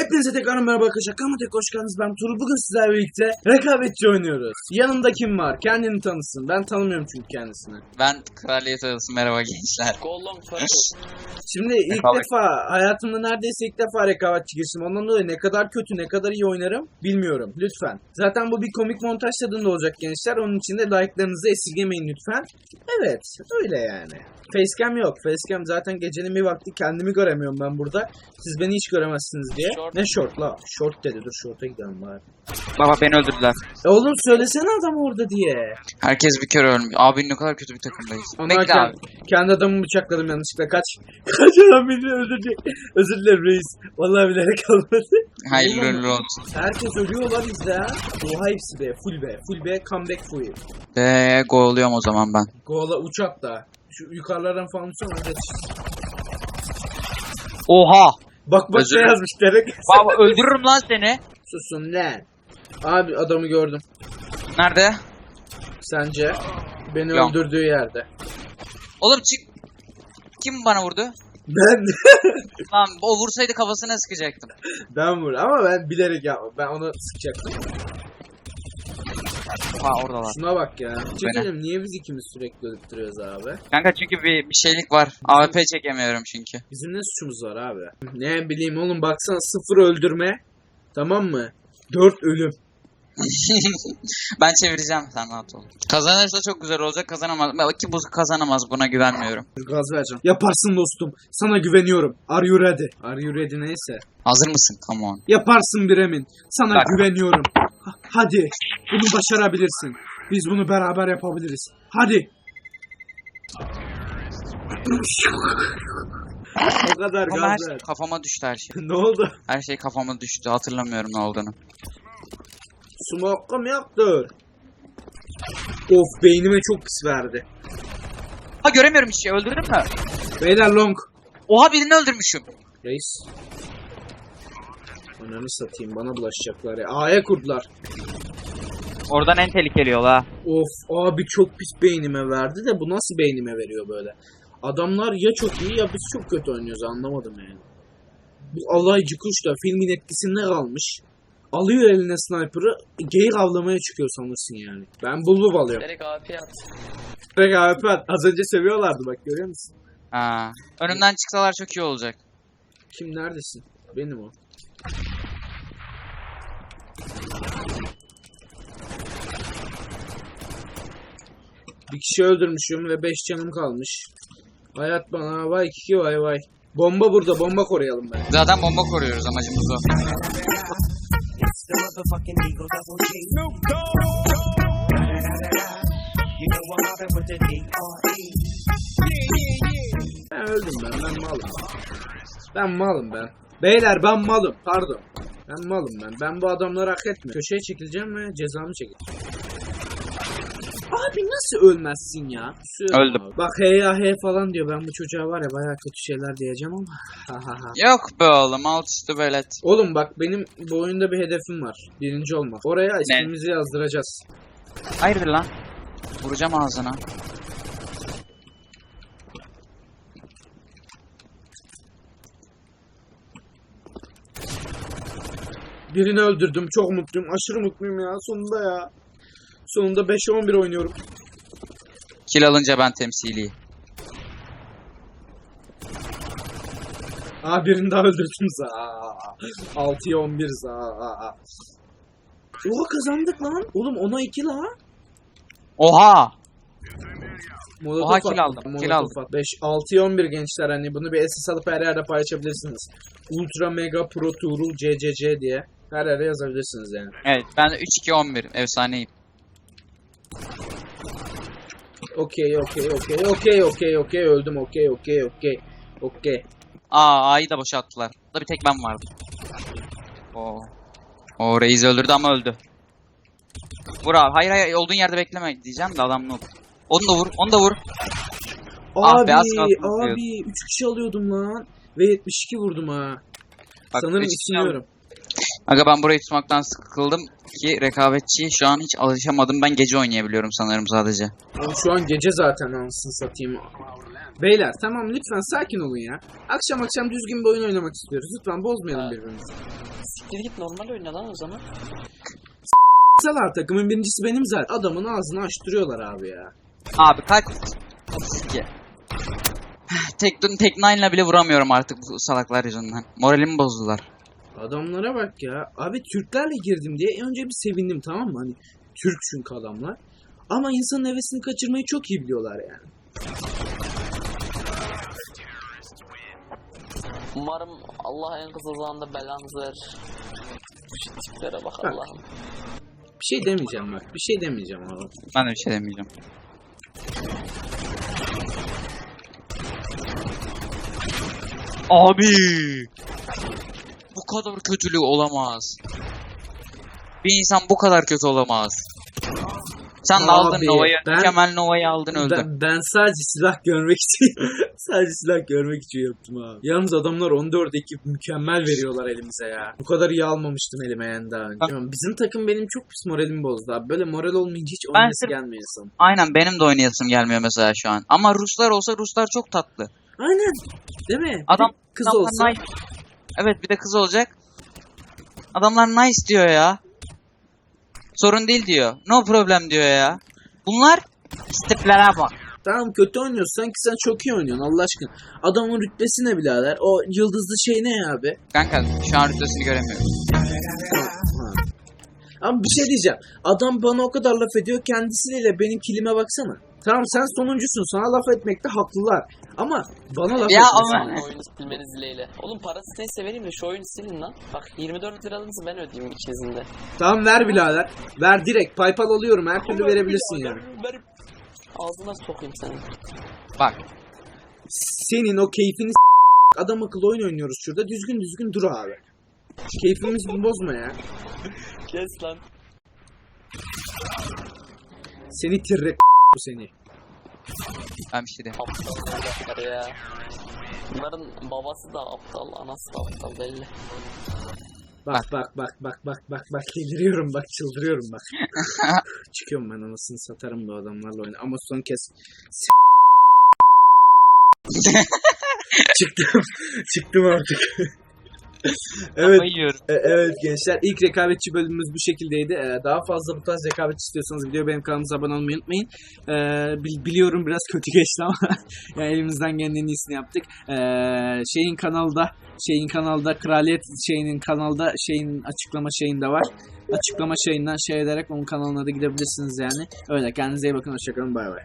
Hepinize tekrar merhaba arkadaşlar. Kanalıma tek hoş geldiniz. Ben Tuğrul. Bugün sizlerle birlikte rekabetçi oynuyoruz. Yanımda kim var? Kendini tanısın. Ben tanımıyorum çünkü kendisini. Ben Kraliyet Adası merhaba gençler. Şimdi ilk Rekabet. defa hayatımda neredeyse ilk defa rekabetçi girişim. Ondan dolayı ne kadar kötü ne kadar iyi oynarım bilmiyorum. Lütfen. Zaten bu bir komik montaj tadında olacak gençler. Onun için de like'larınızı esirgemeyin lütfen. Evet öyle yani. Facecam yok. Facecam zaten gecenin bir vakti kendimi göremiyorum ben burada. Siz beni hiç göremezsiniz diye. Short. Ne short la? Short dedi. Dur short'a gidelim bari. Baba beni öldürdüler. E oğlum söylesene adam orada diye. Herkes bir kere ölmüş. Abi ne kadar kötü bir takımdayız. Bekle kend- abi. kendi adamımı bıçakladım yanlışlıkla. Kaç. Kaç adam beni öldürdü. Özür dilerim reis. Vallahi bilerek olmadı. Hayırlı uğurlu olsun. Herkes ölüyorlar bizde ha. Oha hepsi be. Full be. Full be. Comeback full. Ve go'luyum o zaman ben. Goala uçak da. Şu yukarılardan falan. Geç. Oha. Bak bak Özür ne dilerim. yazmış Derek. Baba öldürürüm lan seni. Susun lan. Abi adamı gördüm. Nerede? Sence? Beni Yok. öldürdüğü yerde. Oğlum çık. Kim bana vurdu? Ben Lan o vursaydı kafasına sıkacaktım. ben vur ama ben bilerek yapmam. Ben onu sıkacaktım. Ha oradalar. Şuna bak ya. Çekelim niye biz ikimiz sürekli ölüp duruyoruz abi? Kanka çünkü bir, bir şeylik var. AWP çekemiyorum çünkü. Bizim ne suçumuz var abi? Ne bileyim oğlum baksana sıfır öldürme. Tamam mı? Dört ölüm. ben çevireceğim sen rahat ol. Kazanırsa çok güzel olacak. Kazanamaz. Belki bu kazanamaz buna güvenmiyorum. Gaz vereceğim. Yaparsın dostum. Sana güveniyorum. Are you ready? Are you ready neyse. Hazır mısın? Come on. Yaparsın Bremin. Sana Bak. güveniyorum. Ha- hadi. Bunu başarabilirsin. Biz bunu beraber yapabiliriz. Hadi. o kadar Ama her şey kafama düştü her şey. ne oldu? Her şey kafama düştü. Hatırlamıyorum ne olduğunu. Smoke'u mu yaptır? Of beynime çok pis verdi. Ha göremiyorum hiç şey. Öldürdün mü? Beyler long. Oha birini öldürmüşüm. Reis. Ananı satayım bana bulaşacaklar ya. A'ya kurdular. Oradan en tehlikeli yol ha. Of abi çok pis beynime verdi de bu nasıl beynime veriyor böyle? Adamlar ya çok iyi ya biz çok kötü oynuyoruz anlamadım yani. Bu alaycı kuş da filmin etkisinde kalmış. Alıyor eline sniper'ı geyik avlamaya çıkıyor sanırsın yani. Ben bulbul alıyorum. Direkt AP at. Bak abi az önce seviyorlardı bak görüyor musun? Ha. Önümden çıksalar çok iyi olacak. Kim neredesin? Benim o. Bir kişi öldürmüşüm ve 5 canım kalmış. Hayat bana vay kiki vay vay. Bomba burada bomba koruyalım ben. Zaten bomba koruyoruz amacımız o. Ben öldüm ben ben malım. Ben malım ben. Beyler ben malım pardon. Ben malım ben. Ben bu adamları hak etmiyorum. Köşeye çekileceğim ve cezamı çekeceğim. Abi nasıl ölmezsin ya? Söyle Öldüm. abi. Bak he ya he falan diyor. Ben bu çocuğa var ya bayağı kötü şeyler diyeceğim ama. Yok be oğlum alt üstü belet. Oğlum bak benim bu oyunda bir hedefim var. Birinci olmak. Oraya ismimizi yazdıracağız. Hayırdır lan? Vuracağım ağzına. Birini öldürdüm. Çok mutluyum. Aşırı mutluyum ya. Sonunda ya. Sonunda 5'e 11 oynuyorum. Kill alınca ben temsili. Aa birini daha öldürdüm za. 6'ya 11 za. Oha kazandık lan. Oğlum 10'a 2 la. Oha! Molotof Oha, kill aldım, molotof kill aldım. attım. 5 6'ya 11 gençler hani bunu bir SS alıp her yerde paylaşabilirsiniz. Ultra Mega Pro Tuğrul CCC diye her yere yazabilirsiniz yani. Evet ben de 3-2-11 efsaneyim. Okey okey okey okey okey okey öldüm okey okey okey okey. Aa A'yı da boşalttılar. Da bir tek ben vardım. Oo. O reis öldürdü ama öldü. Vur abi. Hayır hayır olduğun yerde bekleme diyeceğim de adam noob. Onu da vur. Onu da vur. Ah Abi kalsın abi 3 kişi alıyordum lan ve 72 vurdum ha. Bak, Sanırım ısınıyorum. Aga ben burayı tutmaktan sıkıldım ki rekabetçi şu an hiç alışamadım. Ben gece oynayabiliyorum sanırım sadece. Oğlum şu an gece zaten anasını satayım. Beyler tamam lütfen sakin olun ya. Akşam akşam düzgün bir oyun oynamak istiyoruz. Lütfen bozmayalım birbirimizi. Siktir git normal oyna lan o zaman. Salar takımın birincisi benim zaten. Adamın ağzını açtırıyorlar abi ya. Abi kaç... Ki. Tek, tek nine'la bile vuramıyorum artık bu salaklar yüzünden. Moralimi bozdular. Adamlara bak ya. Abi Türklerle girdim diye önce bir sevindim tamam mı? Hani Türk çünkü adamlar. Ama insanın hevesini kaçırmayı çok iyi biliyorlar yani. Umarım Allah en kısa zamanda belanızı verir. Şu tiplere bak Bak. Allah'ım. Bir şey demeyeceğim bak. Bir şey demeyeceğim abi. Ben de bir şey demeyeceğim. Abi! Bu kadar kötülük olamaz. Bir insan bu kadar kötü olamaz. Sen Abi, aldın Nova'yı. ben- Mükemmel Nova'yı aldın öldü. Ben, ben sadece silah görmek için sadece silah görmek için yaptım abi. Yalnız adamlar 14 ekip mükemmel veriyorlar elimize ya. Bu kadar iyi almamıştım elime yani daha önce. Bak- Bizim takım benim çok pis moralimi bozdu abi. Böyle moral olmayınca hiç Ben oynayası gelmiyor insan. Aynen benim de oynayasım gelmiyor mesela şu an. Ama Ruslar olsa Ruslar çok tatlı. Aynen. Değil mi? Adam kız olsa. nice. Evet bir de kız olacak. Adamlar nice diyor ya. Sorun değil diyor. No problem diyor ya. Bunlar tiplere bak. Tamam kötü oynuyorsun sanki sen çok iyi oynuyorsun Allah aşkına. Adamın rütbesi ne birader? O yıldızlı şey ne ya abi? Kanka şu an rütbesini göremiyorum. Ama bir şey diyeceğim. Adam bana o kadar laf ediyor kendisiyle benim kilime baksana. Tamam sen sonuncusun sana laf etmekte haklılar. Ama bana laf Ya etmesin. ama- oyunu silmeniz dileğiyle. Oğlum parası neyse vereyim de şu oyunu silin lan. Bak 24 liranızı ben ödeyeyim ikinizin de. Tamam ver birader. Ver direkt. Paypal alıyorum. Her türlü verebilirsin yani. Ver, ver. Ağzına sokayım seni. Bak Senin o keyfini s- adam akıllı oyun oynuyoruz şurada. Düzgün düzgün dur abi. Keyfimizi bozma ya. Kes lan. Seni tirrek bu seni. ben bir şey diyeyim. Aptallar ya. Bunların babası da aptal, anası da aptal belli. Bak bak bak bak bak bak bak deliriyorum bak çıldırıyorum bak. Çıkıyorum ben anasını satarım bu adamlarla oyna. Ama son kez çıktım. çıktım artık. Evet yiyorum. e- evet gençler ilk rekabetçi bölümümüz bu şekildeydi. E, daha fazla bu tarz rekabet istiyorsanız video benim kanalımıza abone olmayı unutmayın. E, bil- biliyorum biraz kötü geçti ama yani elimizden gelen en iyisini yaptık. E, şeyin kanalda şeyin kanalda kraliyet şeyinin kanalda şeyin açıklama şeyinde var. Açıklama şeyinden şey ederek onun kanalına da gidebilirsiniz yani. Öyle kendinize iyi bakın hoşçakalın bay bay.